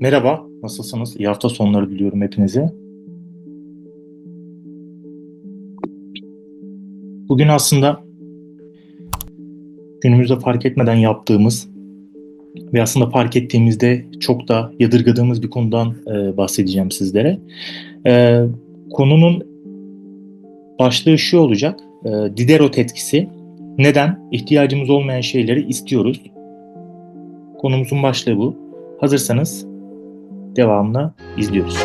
Merhaba, nasılsınız? İyi hafta sonları diliyorum hepinize. Bugün aslında günümüzde fark etmeden yaptığımız ve aslında fark ettiğimizde çok da yadırgadığımız bir konudan e, bahsedeceğim sizlere. E, konunun başlığı şu olacak, e, Diderot etkisi. Neden? İhtiyacımız olmayan şeyleri istiyoruz. Konumuzun başlığı bu. Hazırsanız devamını izliyoruz.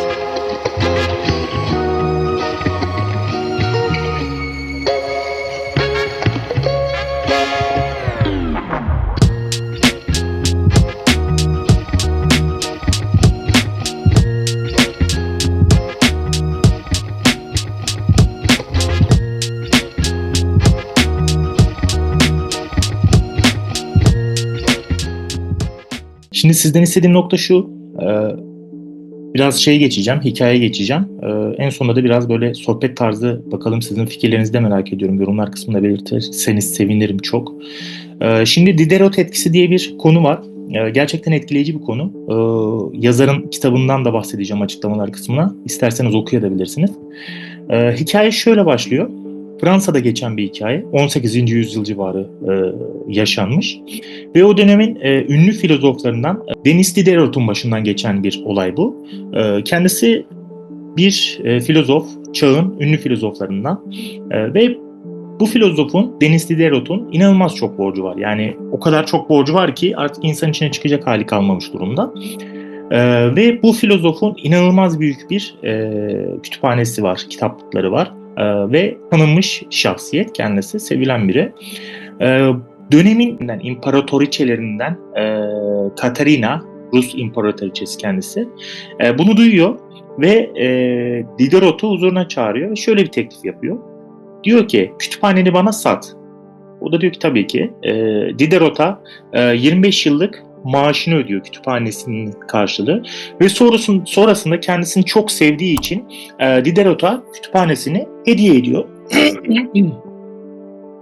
Şimdi sizden istediğim nokta şu. Biraz şey geçeceğim, hikaye geçeceğim. E, En sonunda da biraz böyle sohbet tarzı bakalım sizin fikirlerinizi de merak ediyorum. Yorumlar kısmında belirtirseniz sevinirim çok. E, Şimdi Diderot etkisi diye bir konu var. E, Gerçekten etkileyici bir konu. E, Yazarın kitabından da bahsedeceğim açıklamalar kısmına. İsterseniz okuyabilirsiniz. E, Hikaye şöyle başlıyor. Fransa'da geçen bir hikaye. 18. yüzyıl civarı e, yaşanmış. Ve o dönemin e, ünlü filozoflarından e, Denis Diderot'un başından geçen bir olay bu. E, kendisi bir e, filozof, çağın ünlü filozoflarından E, ve bu filozofun, Denis Diderot'un inanılmaz çok borcu var. Yani o kadar çok borcu var ki artık insan içine çıkacak hali kalmamış durumda. E, ve bu filozofun inanılmaz büyük bir e, kütüphanesi var, kitaplıkları var. E, ve tanınmış şahsiyet kendisi, sevilen biri. E, döneminden imparatoriçelerinden e, Katarina, Rus imparatoriçesi kendisi, e, bunu duyuyor ve e, Diderot'u huzuruna çağırıyor şöyle bir teklif yapıyor. Diyor ki kütüphaneni bana sat. O da diyor ki tabii ki. E, Diderot'a e, 25 yıllık maaşını ödüyor kütüphanesinin karşılığı ve sonrasında, sonrasında kendisini çok sevdiği için e, Diderot'a kütüphanesini hediye ediyor.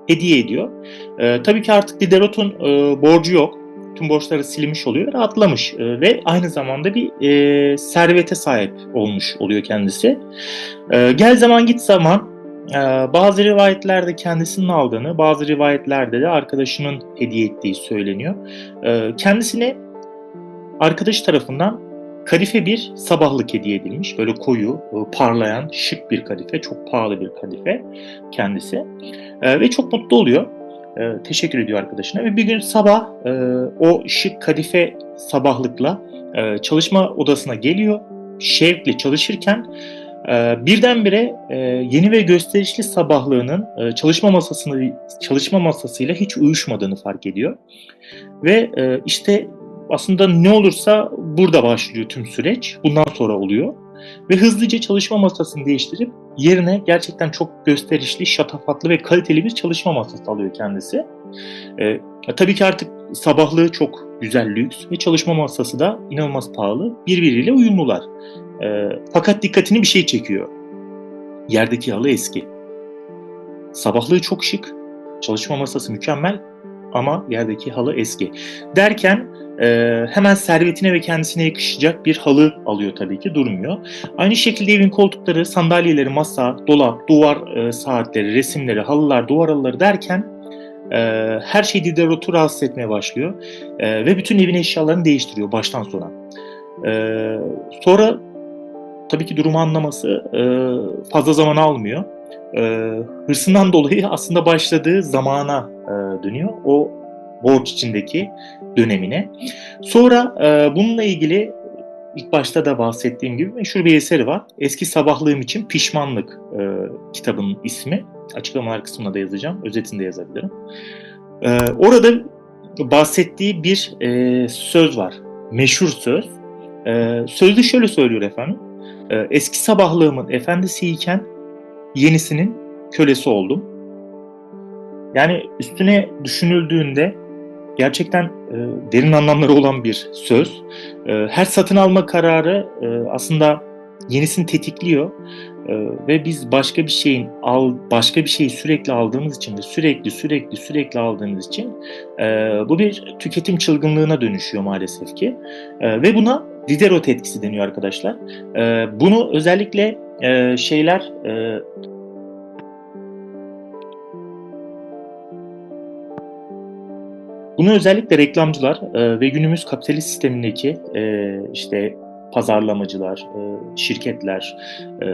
hediye ediyor. E, tabii ki artık Diderot'un e, borcu yok. Tüm borçları silinmiş oluyor, rahatlamış e, ve aynı zamanda bir e, servete sahip olmuş oluyor kendisi. E, gel zaman git zaman bazı rivayetlerde kendisinin aldığını, bazı rivayetlerde de arkadaşının hediye ettiği söyleniyor. E, kendisine arkadaş tarafından kadife bir sabahlık hediye edilmiş. Böyle koyu, e, parlayan, şık bir kadife, çok pahalı bir kadife kendisi. E, ve çok mutlu oluyor. Teşekkür ediyor arkadaşına ve bir gün sabah e, o şık kadife sabahlıkla e, çalışma odasına geliyor. Şevkle çalışırken birdenbire e, yeni ve gösterişli sabahlığının e, çalışma masasını çalışma masasıyla hiç uyuşmadığını fark ediyor. Ve e, işte aslında ne olursa burada başlıyor tüm süreç. Bundan sonra oluyor. Ve hızlıca çalışma masasını değiştirip yerine gerçekten çok gösterişli, şatafatlı ve kaliteli bir çalışma masası alıyor kendisi. Ee, tabii ki artık sabahlığı çok güzel lüks ve çalışma masası da inanılmaz pahalı. Birbiriyle uyumlular. Ee, fakat dikkatini bir şey çekiyor. Yerdeki halı eski. Sabahlığı çok şık, çalışma masası mükemmel ama yerdeki halı eski. Derken e, hemen servetine ve kendisine yakışacak bir halı alıyor tabii ki durmuyor. Aynı şekilde evin koltukları, sandalyeleri, masa, dolap, duvar e, saatleri, resimleri, halılar, duvar halıları derken e, her şey Diderot'u rahatsız etmeye başlıyor. E, ve bütün evin eşyalarını değiştiriyor baştan sona. E, sonra tabii ki durumu anlaması e, fazla zaman almıyor. E, hırsından dolayı aslında başladığı zamana e, dönüyor. O borç içindeki dönemine. Sonra e, bununla ilgili ilk başta da bahsettiğim gibi meşhur bir eseri var. Eski Sabahlığım için Pişmanlık e, kitabının ismi. Açıklamalar kısmına da yazacağım. Özetinde yazabilirim. E, orada bahsettiği bir e, söz var. Meşhur söz. E, sözde şöyle söylüyor efendim. E, eski sabahlığımın efendisiyken yenisinin kölesi oldum. Yani üstüne düşünüldüğünde gerçekten e, derin anlamları olan bir söz. E, her satın alma kararı e, aslında yenisini tetikliyor ve biz başka bir şeyin al başka bir şeyi sürekli aldığımız için ve sürekli sürekli sürekli aldığımız için e, bu bir tüketim çılgınlığına dönüşüyor maalesef ki E, ve buna Diderot etkisi deniyor arkadaşlar. E, bunu özellikle e, şeyler e, Bunu özellikle reklamcılar e, ve günümüz kapitalist sistemindeki e, işte pazarlamacılar, e, şirketler, e,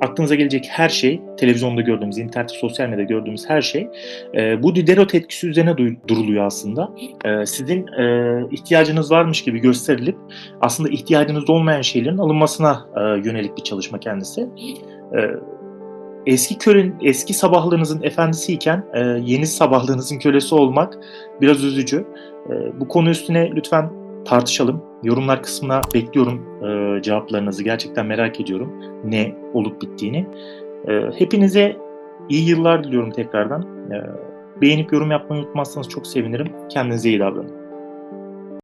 aklınıza gelecek her şey, televizyonda gördüğümüz, internette, sosyal medyada gördüğümüz her şey e, bu Diderot etkisi üzerine du- duruluyor aslında. E, sizin e, ihtiyacınız varmış gibi gösterilip aslında ihtiyacınız olmayan şeylerin alınmasına e, yönelik bir çalışma kendisi. E, eski körün eski sabahlığınızın efendisiyken e, yeni sabahlığınızın kölesi olmak biraz üzücü. E, bu konu üstüne lütfen tartışalım. Yorumlar kısmına bekliyorum e, cevaplarınızı. Gerçekten merak ediyorum ne olup bittiğini. E, hepinize iyi yıllar diliyorum tekrardan. E, beğenip yorum yapmayı unutmazsanız çok sevinirim. Kendinize iyi davranın.